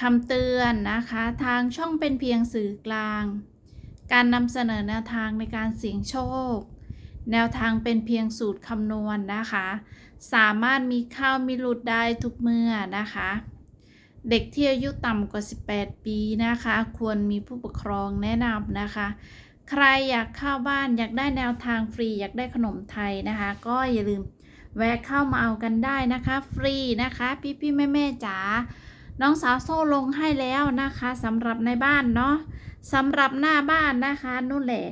คำเตือนนะคะ ทางช่องเป็นเพียงสื่อกลาง การนำเสนอแนวทางในการเสี่ยงโชค แนวทางเป็นเพียงสูตรคำนวณนะคะ สามารถมีเข้ามีหลุดได้ทุกเมื่อนะคะ เด็กที่อายุต่ำกว่า 18 ปีนะคะ ควรมีผู้ปกครองแนะนำนะคะ ใครอยากเข้าบ้านอยากได้แนวทางฟรีอยากได้ขนมไทยนะคะ ก็อย่าลืมแวะเข้ามาเอากันได้นะคะ ฟรีนะคะ พี่พี่แม่แม่ๆจ๋า น้องสาวโซ่ลงให้แล้วนะคะสำหรับในบ้านเนาะสำหรับหน้าบ้านนะคะนู่นแหละ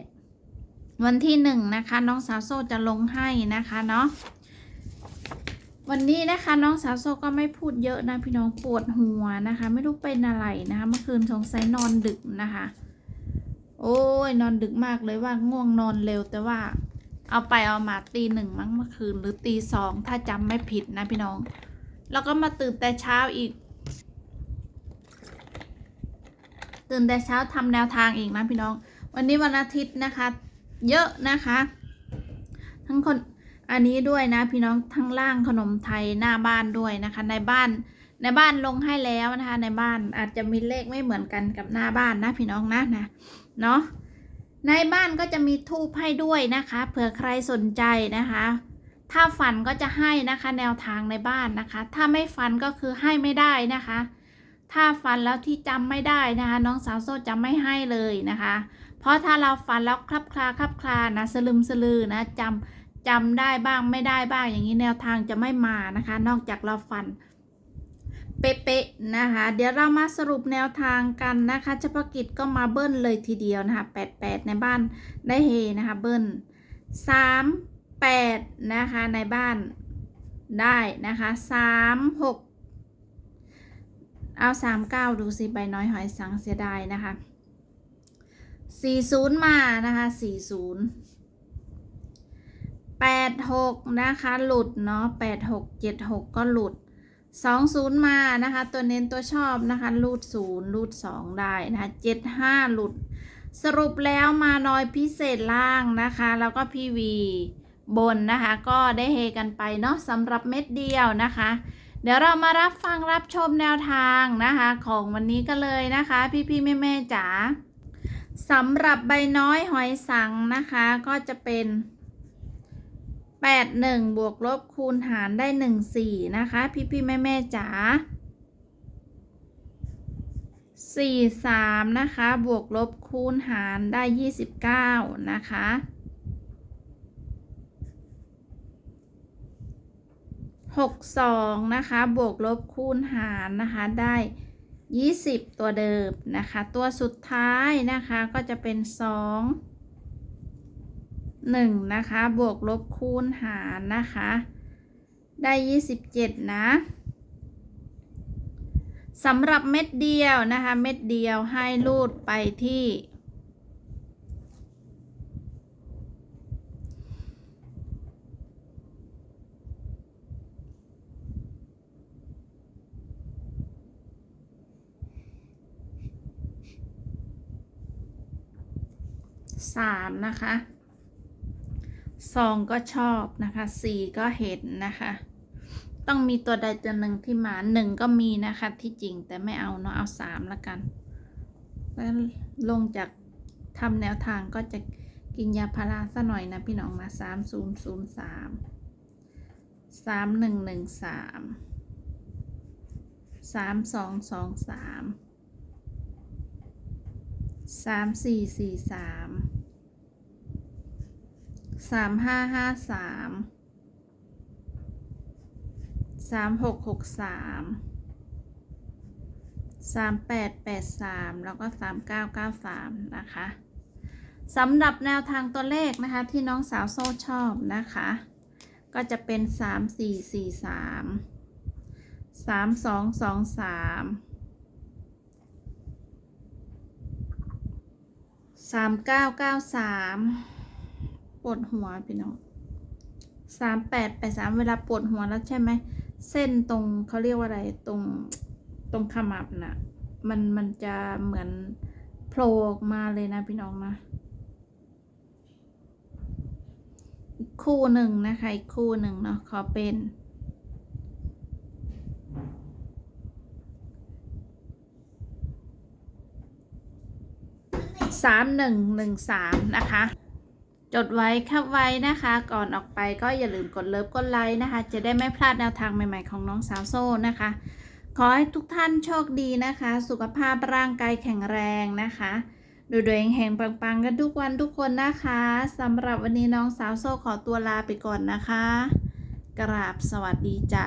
วันที่หนึ่งนะคะ น้องสาวโซ่จะลงให้นะคะเนาะวันนี้นะคะน้องสาวโซ่ก็ไม่พูดเยอะนะพี่น้องปวดหัวนะคะ ไม่รู้เป็นอะไรนะคะ เมื่อคืนสงสัยนอนดึกนะคะ โอ้ยนอนดึกมากเลยว่าง่วงนอนเร็วแต่ว่า เอาไปเอามาตีหนึ่งมั้งเมื่อคืนหรือตีสองถ้าจำไม่ผิดนะพี่น้อง แล้วก็มาตื่นแต่เช้าอีก ตื่นแต่เช้าทำแนวทางอีกนะพี่น้อง วันนี้วันอาทิตย์นะคะ เยอะนะคะ ทั้งคนอันนี้ด้วยนะพี่น้องทั้งล่างขนมไทยหน้าบ้านด้วยนะคะ ในบ้านในบ้านลงให้แล้วนะคะ ในบ้านอาจจะมีเลขไม่เหมือนกันกับหน้าบ้านนะพี่น้องนะนะเนาะในบ้านก็จะมีทูบให้ด้วยนะคะเผื่อใครสนใจนะคะ ถ้าฝันก็จะให้นะคะ แนวทางในบ้านนะคะ ถ้าไม่ฝันก็คือให้ไม่ได้นะคะ ถ้าฝันแล้วที่จำไม่ได้นะคะ น้องสาวโซ่จะไม่ให้เลยนะคะ เพราะถ้าเราฝันแล้วคลับคลาคลับคลานะสลึมสลือนะจำจำได้บ้างไม่ได้บ้างอย่างนี้แนวทางจะไม่มานะคะ นอกจากเราฝันเป๊ะๆนะคะ เดี๋ยวเรามาสรุปแนวทางกันนะคะเฉพาะกิจก็มาเบิ้ลเลยทีเดียวนะคะ 88 ในบ้านได้เฮนะคะเบิ้ล38 นะคะในบ้านได้นะคะ 36 เอา39ดูสิใบน้อยหอยสังเสียดายนะคะ40มานะคะ40 86นะคะหลุดเนาะ86 76ก็หลุดสองศูนย์มานะคะตัวเน้นตัวชอบนะคะรูดศูนย์รูดสองได้นะคะเจ็ดห้าหลุด สรุปแล้วมาน้อยพิเศษล่างนะคะ แล้วก็พีวีบนนะคะ ก็ได้เฮกันไปเนาะสำหรับเม็ดเดียวนะคะ เดี๋ยวเรามารับฟังรับชมแนวทางนะคะ ของวันนี้กันเลยนะคะ พี่พี่แม่แม่จ๋าสำหรับใบน้อยหอยสังนะคะ ก็จะเป็นแปดหนึ่งบวกลบคูณหารได้หนึ่งสี่นะคะ พี่พี่แม่แม่จ๋าสี่สามนะคะ บวกลบคูณหารได้ยี่สิบเก้านะคะ หกสองนะคะ บวกลบคูณหารนะคะ ได้ยี่สิบตัวเดิมนะคะ ตัวสุดท้ายนะคะก็จะเป็นสองหนึ่งนะคะ บวกลบคูณหารนะคะ ได้ยี่สิบเจ็ดนะสำหรับเม็ดเดียวนะคะ เม็ดเดียวให้รูดไปที่ สามนะคะสองก็ชอบนะคะสี่ก็เห็นนะคะ ต้องมีตัวใดตัวหนึ่งที่มาหนึ่งก็มีนะคะที่จริงแต่ไม่เอาเนาะเอาสามละกัน แล้วลงจากทำแนวทางก็จะกินยาพาราซะหน่อยนะพี่น้องนะสามศูนย์ศูนย์สามสามหนึ่งหนึ่งสามสามสองสองสาม สามสี่สี่สามสามห้าห้าสามสามหกหกสามสามแปดแปดสามแล้วก็สามเก้าเก้าสามนะคะสำหรับแนวทางตัวเลขนะคะที่น้องสาวโซ่ชอบนะคะ ก็จะเป็นสามสี่สี่สามสามสองสองสาม สามเก้าเก้าสามปวดหัวพี่น้องสามแปดไปดสามเวลาปวดหัวแล้วใช่ไหม เส้นตรงเขาเรียกว่าอะไรตรงตรงขมับน่ะ มันมันจะเหมือนโผล่ออกมาเลยนะพี่น้องนะอีกคู่หนึ่งนะคะ อีกคู่หนึ่งเนาะขอเป็น สามหนึ่งหนึ่งสามนะคะ จดไว้ครับไว้นะคะ ก่อนออกไปก็อย่าลืมกดเลิฟกดไลค์นะคะ จะได้ไม่พลาดแนวทางใหม่ๆของน้องสาวโซ่นะคะ ขอให้ทุกท่านโชคดีนะคะ สุขภาพร่างกายแข็งแรงนะคะดูดวยแห่งปังๆกันทุกวันทุกคนนะคะสำหรับวันนี้น้องสาวโซ่ขอตัวลาไปก่อนนะคะ กราบสวัสดีจ้า